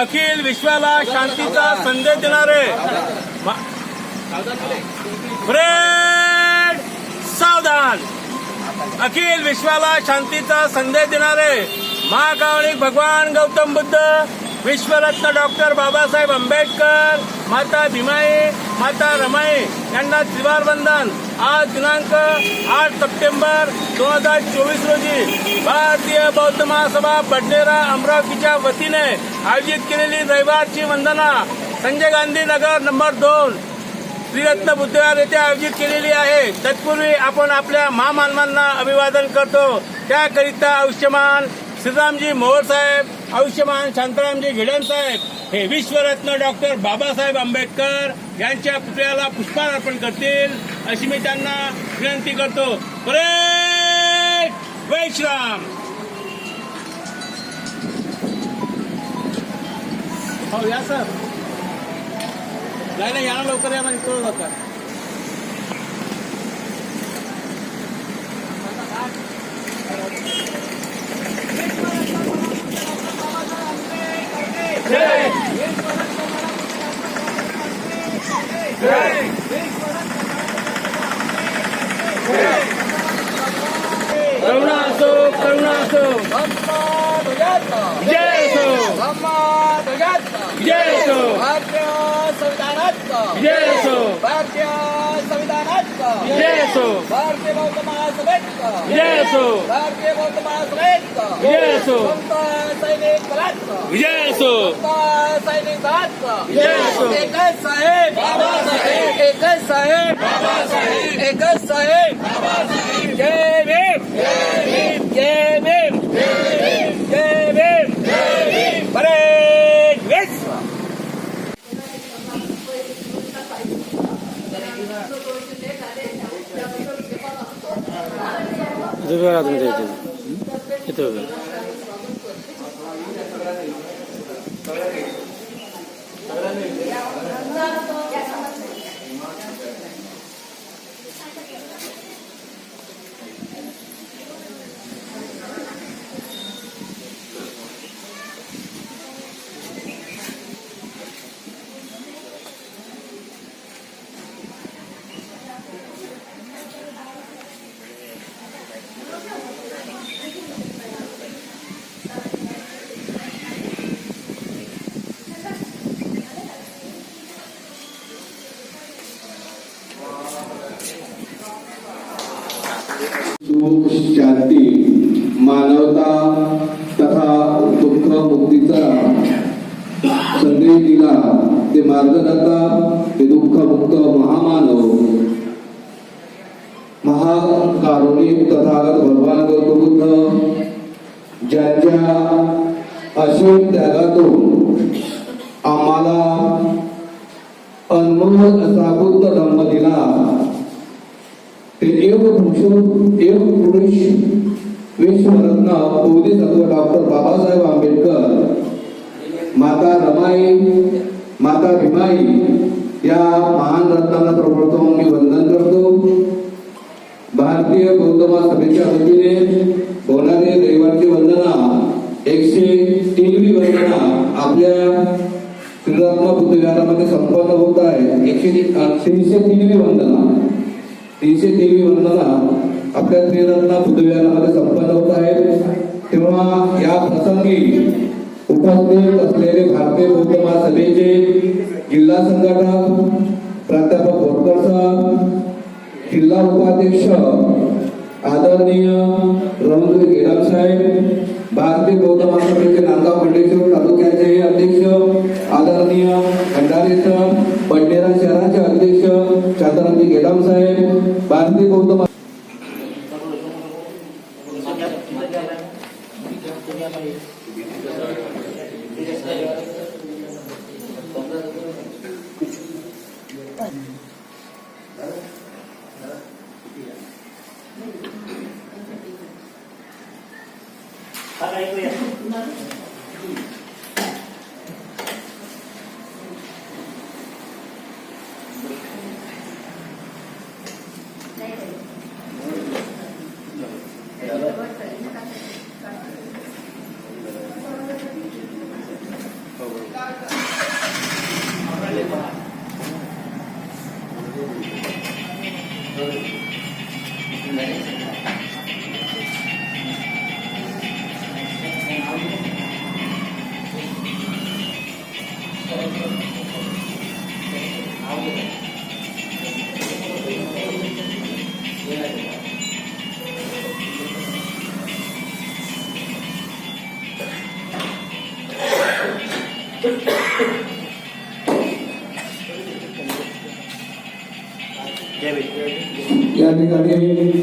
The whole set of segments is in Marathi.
अखिल विश्वाला शांतीचा संदेश देणारे मा- फ्रेड सावधान. अखिल विश्वाला शांतीचा संदेश देणारे महाकावणिक भगवान गौतम बुद्ध विश्वरत्न डॉक्टर बाबासाहेब आंबेडकर माता भीमाई माता रमाई यांना त्रिवार बंधन आज दिनांक आठ सप्टेंबर दोन हजार चोवीस रोजी भारतीय बौद्ध महासभा बडनेरा अमरावतीच्या वतीने आयोजित केलेली रविवारची वंदना संजय गांधी नगर नंबर दोन श्रीरत्न बुद्धविहार येथे आयोजित केलेली आहे. तत्पूर्वी आपण आपल्या महामानवांना अभिवादन करतो. त्याकरिता आयुष्यमान श्रीरामजी मोहोळ साहेब आयुष्यमान शांतारामजी घिडन साहेब हे विश्वरत्न डॉक्टर बाबासाहेब आंबेडकर यांच्या पुतळ्याला पुष्पहार अर्पण करतील अशी मी त्यांना विनंती करतो. परेड! वैश्राम हो या सर. नाही नाही या ना लवकर या म्हणजे कळू नका. करुणा असो करुणा असो जय असो. जय असो भारतीय संविधानात. जय असो भारतीय संविधानात. जय असो भारतीय बौद्ध महासभेत. जय असो भारतीय बौद्ध महासभेत. जय असो सैनिक दलात. विजय असो सैनिक दलात. जय असो. एकच साहेब. बाबासाहेब. एकच साहेब. बाबासाहेब एकच साहेब. बाबासाहेब. जय দুইবার রাজনীতি যেতে হবে। যেতে হবে। कारुणिक तथागत भगवान गौतम ज्यांच्या असीम त्यागातून आम्हाला अनमोल असा बुद्ध धम्म दिला ते एक पुरुष एक पुरुष विश्वरत्न बोधिसत्व डॉक्टर बाबासाहेब आंबेडकर माता रमाई माता भीमाई या महान रत्नांना सर्वप्रथम मी वंदन करतो. भारतीय बौद्ध सभेच्या वतीने होणारी रविवारची वंदना एकशे तीनवी वंदना आपल्या श्रीरत्न बुद्धविहारामध्ये संपन्न होत आहे. एकशे तीनशे तीनवी वंदना. तीनशे तीनवी वंदना आपल्या त्रिरत्ना बुद्धविहारामध्ये संपन्न होत आहे. तेव्हा या प्रसंगी उपस्थित असलेले भारतीय बौद्ध महासभेचे जिल्हा संघटक प्राध्यापक बोरकर साहेब किल्ला उपाध्यक्ष आदरणीय रवींद्र गेडाम साहेब भारतीय बौद्ध महासभेचे नांदगाव खंडेश्वर तालुक्याचे अध्यक्ष आदरणीय खंडारे सर पंढेरा शहराचे अध्यक्ष शांतारामजी गेडाम साहेब भारतीय बौद्ध ठिकाणी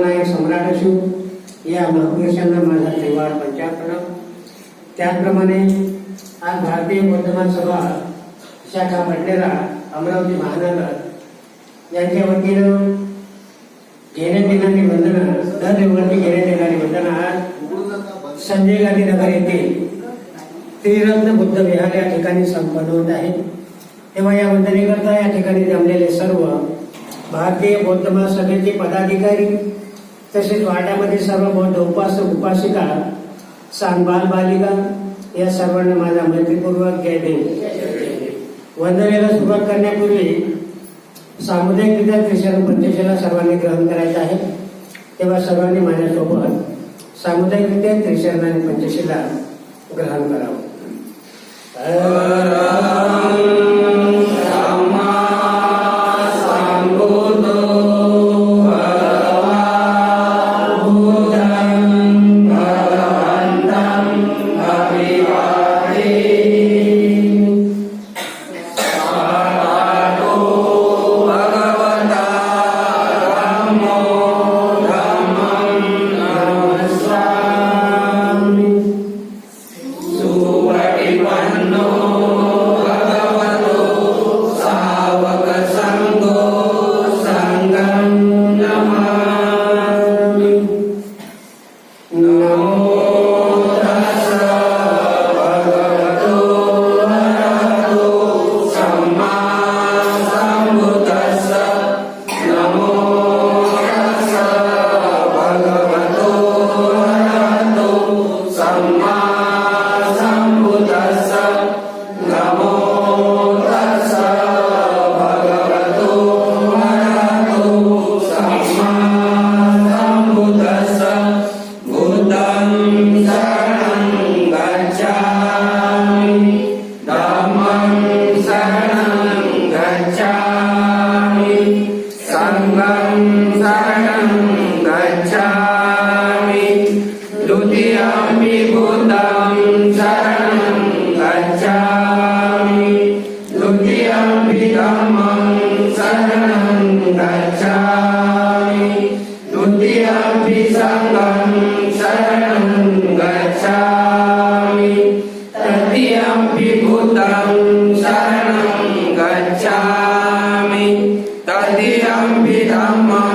धम्मनायक सम्राट अशोक या महापुरुषांना माझा त्रिवार पंचाप्रणाम त्याचप्रमाणे आज भारतीय वर्तमान सभा शाखा भंडेरा अमरावती महानगर यांच्या वतीनं घेण्यात येणारी वंदना दर रविवारी घेण्यात येणारी वंदना आज संजय गांधी नगर येथे त्रिरत्न बुद्ध विहार या ठिकाणी संपन्न होत आहे. तेव्हा या वंदनेकरता या ठिकाणी जमलेले सर्व भारतीय बौद्ध महासभेचे पदाधिकारी तसेच वाड्यामध्ये सर्व बौद्ध उपासक उपासिका सांग बाल बालिका या सर्वांना माझा मैत्रीपूर्वक जय देव वंदनेला सुरुवात करण्यापूर्वी सामुदायिकरित्या त्रिशरण पंचशीला सर्वांनी ग्रहण करायचं आहे. तेव्हा सर्वांनी माझ्यासोबत सामुदायिकरित्या त्रिशरण आणि पंचशीला ग्रहण करावं. Sama Rama.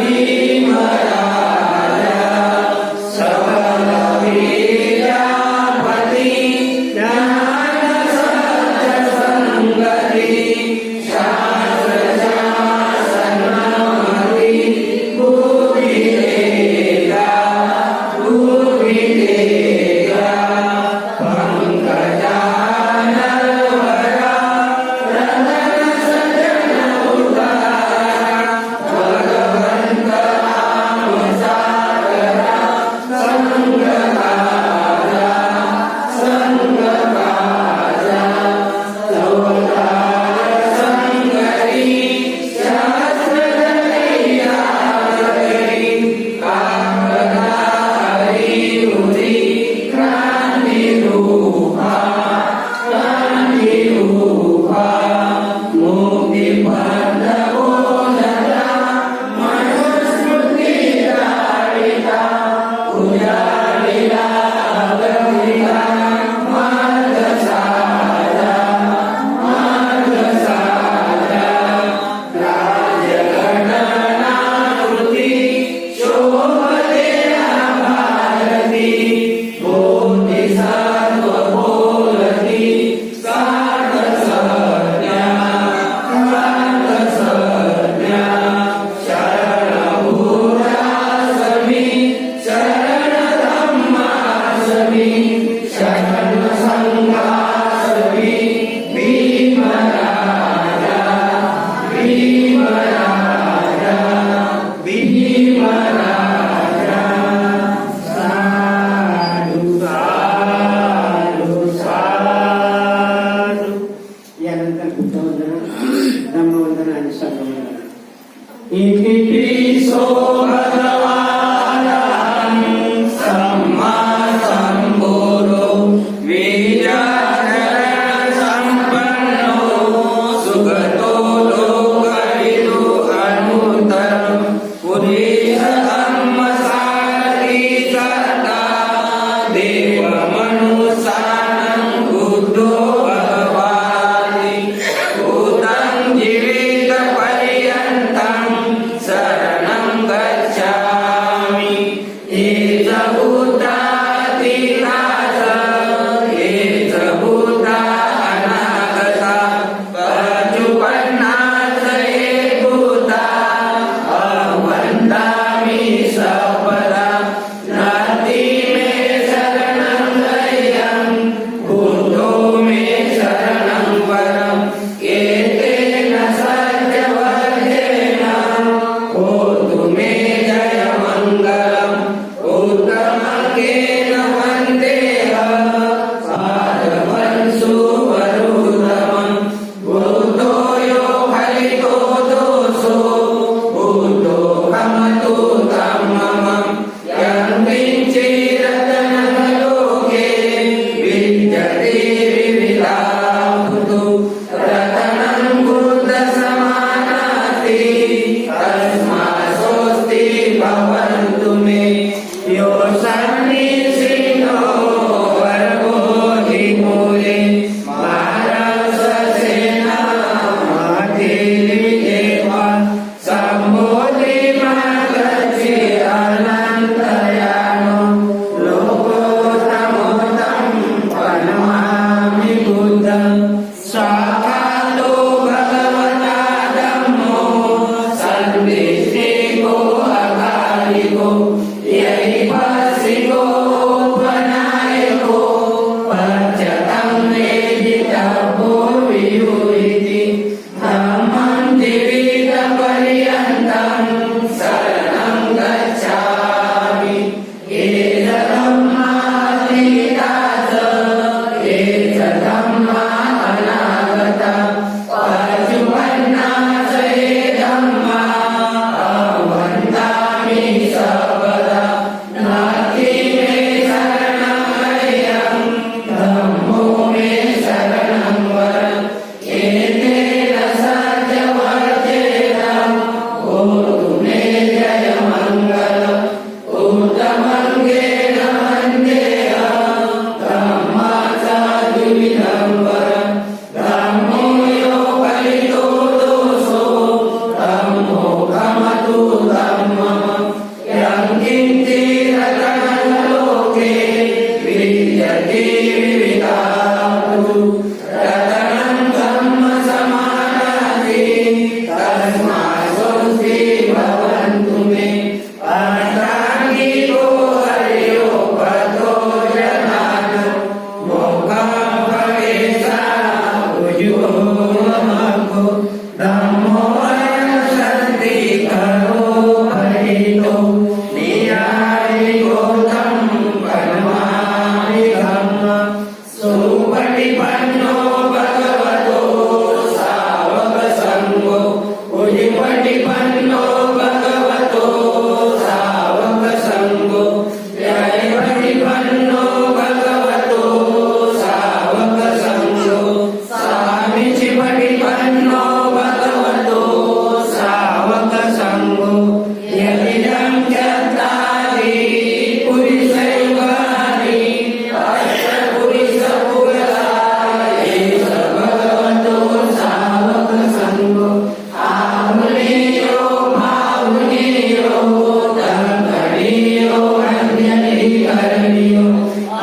Amen.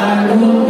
Hallelujah.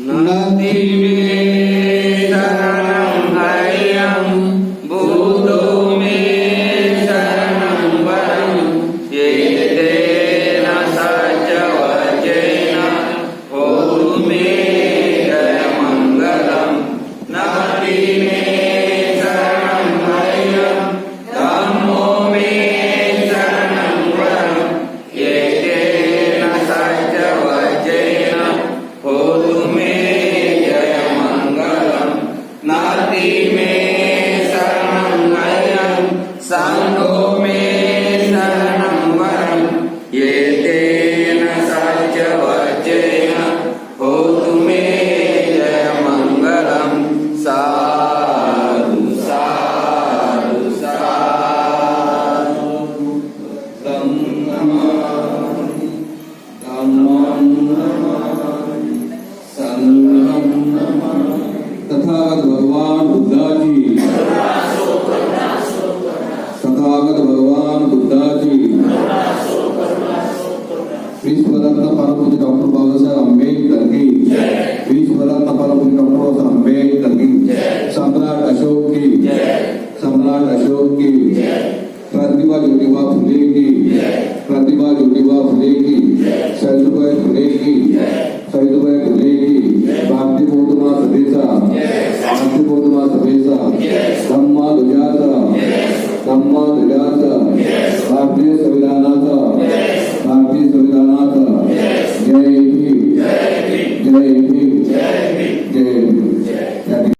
नन्दिने